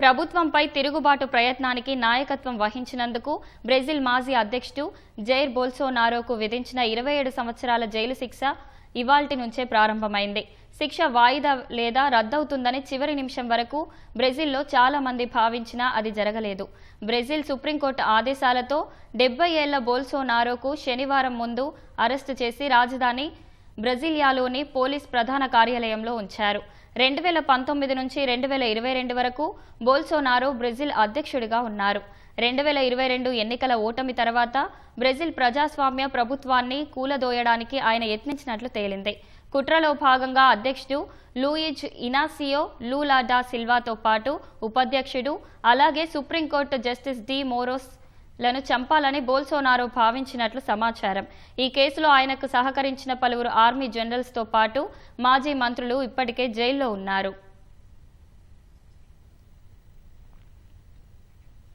ప్రభుత్వంపై తిరుగుబాటు ప్రయత్నానికి నాయకత్వం వహించినందుకు బ్రెజిల్ మాజీ అధ్యక్షుడు జైర్ బోల్సోనారోకు విధించిన ఇరవై ఏడు సంవత్సరాల జైలు శిక్ష ఇవాల్టి నుంచే ప్రారంభమైంది. శిక్ష వాయిదా లేదా రద్దవుతుందని చివరి నిమిషం వరకు బ్రెజిల్లో చాలా మంది భావించినా అది జరగలేదు. బ్రెజిల్ సుప్రీంకోర్టు ఆదేశాలతో డెబ్బై ఏళ్ళ బోల్సోనారోకు శనివారం ముందు అరెస్టు చేసి రాజధాని బ్రెజిలియాలోని పోలీస్ ప్రధాన కార్యాలయంలో ఉంచారు. రెండు వేల పంతొమ్మిది నుంచి రెండు వేల ఇరవై రెండు వరకు బోల్సోనారో బ్రెజిల్ అధ్యక్షుడిగా ఉన్నారు. రెండు వేల ఇరవై రెండు ఎన్నికల ఓటమి తర్వాత బ్రెజిల్ ప్రజాస్వామ్య ప్రభుత్వాన్ని కూలదోయడానికి ఆయన యత్నించినట్లు తేలింది. కుట్రలో భాగంగా అధ్యక్షుడు లూయిజ్ ఇనాసియో లూలాడా సిల్వాతో పాటు ఉపాధ్యక్షుడు అలాగే సుప్రీంకోర్టు జస్టిస్ డి మోరోస్ లను చంపాలని బోల్సోనారో భావించినట్లు సమాచారం. ఈ కేసులో ఆయనకు సహకరించిన పలువురు ఆర్మీ జనరల్స్తో పాటు మాజీ మంత్రులు ఇప్పటికే జైల్లో ఉన్నారు.